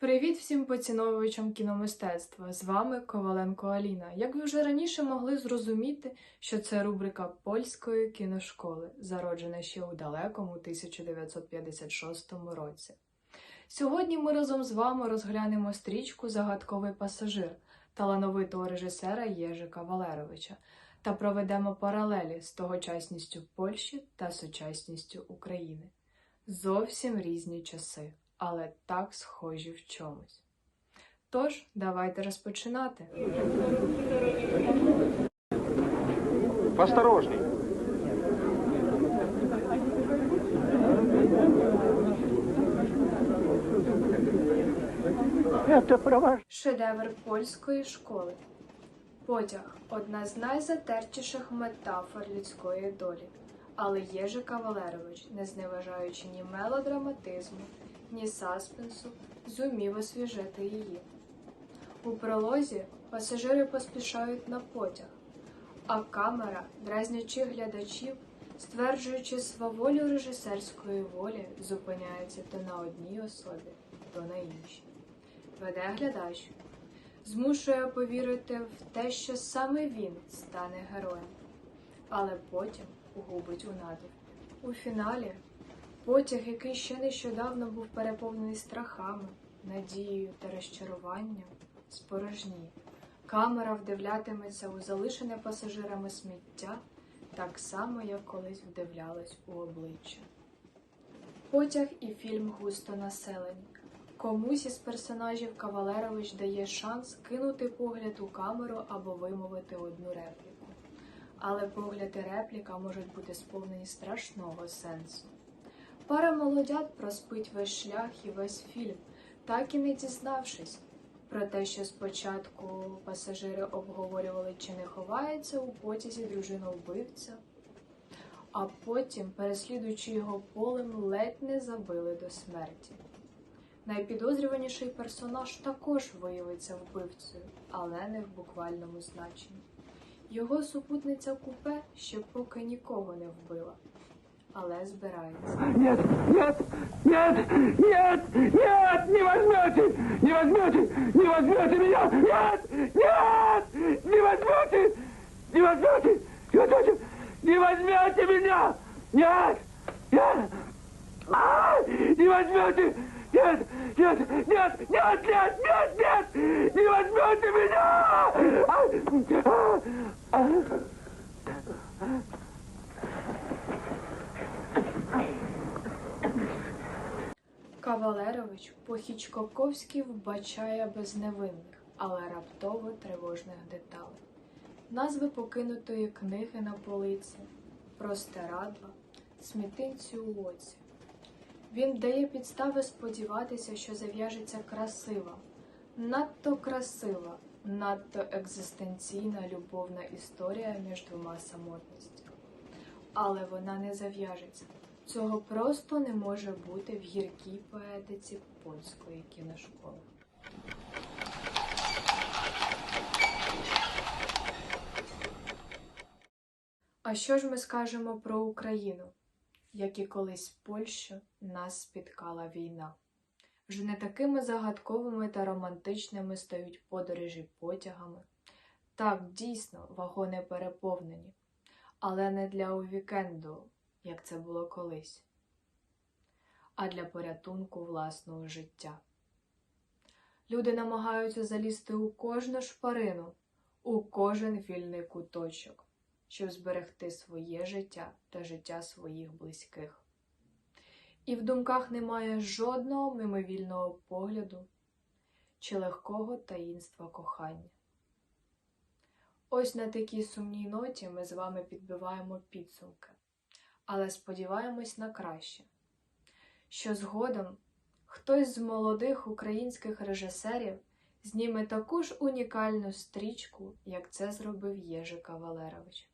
Привіт всім поціновувачам кіномистецтва! З вами Коваленко Аліна. Як ви вже раніше могли зрозуміти, що це рубрика польської кіношколи, зароджена ще у далекому 1956 році. Сьогодні ми разом з вами розглянемо стрічку Загадковий пасажир талановитого режисера Єжика Валеровича та проведемо паралелі з тогочасністю Польщі та сучасністю України. Зовсім різні часи але так схожі в чомусь. Тож, давайте розпочинати. Осторожней. Шедевр польської школи. Потяг одна з найзатертіших метафор людської долі. Але Єжика Валерович, не зневажаючи ні мелодраматизму, ні саспенсу, зумів освіжити її. У пролозі пасажири поспішають на потяг, а камера, дразнячи глядачів, стверджуючи сваволю режисерської волі, зупиняється то на одній особі, то на іншій. Веде глядач, змушує повірити в те, що саме він стане героєм, але потім губить у натовпі. У фіналі Потяг, який ще нещодавно був переповнений страхами, надією та розчаруванням, спорожніє. Камера вдивлятиметься у залишене пасажирами сміття, так само, як колись вдивлялась у обличчя. Потяг і фільм густо населені. Комусь із персонажів Кавалерович дає шанс кинути погляд у камеру або вимовити одну репліку. Але погляд і репліка можуть бути сповнені страшного сенсу. Пара молодят проспить весь шлях і весь фільм, так і не дізнавшись про те, що спочатку пасажири обговорювали, чи не ховається у потязі дружина вбивця, а потім, переслідуючи його полем, ледь не забили до смерті. Найпідозрюваніший персонаж також виявиться вбивцею, але не в буквальному значенні. Його супутниця купе ще поки нікого не вбила але збирається. Нет, нет, нет, нет, нет, не возьмете, не возьмете, не возьмете меня, нет, нет, не возьмете, не возьмете, не возьмете, не возьмете меня, нет, нет, а, не возьмете, нет, нет, нет, нет, нет, нет, нет, не возьмете меня. А, а, а. Кавалерович по-хічкоковськи вбачає безневинних, але раптово тривожних деталей. Назви покинутої книги на полиці, простирадла, смітинці у оці. Він дає підстави сподіватися, що зав'яжеться красива, надто красива, надто екзистенційна любовна історія між двома самотностями. Але вона не зав'яжеться. Цього просто не може бути в гіркій поетиці польської кіношколи. А що ж ми скажемо про Україну? Як і колись Польщу нас спіткала війна. Вже не такими загадковими та романтичними стають подорожі потягами. Так, дійсно, вагони переповнені, але не для увікенду як це було колись, а для порятунку власного життя. Люди намагаються залізти у кожну шпарину, у кожен вільний куточок, щоб зберегти своє життя та життя своїх близьких. І в думках немає жодного мимовільного погляду чи легкого таїнства кохання. Ось на такій сумній ноті ми з вами підбиваємо підсумки але сподіваємось на краще, що згодом хтось з молодих українських режисерів зніме таку ж унікальну стрічку, як це зробив Єжика Валерович.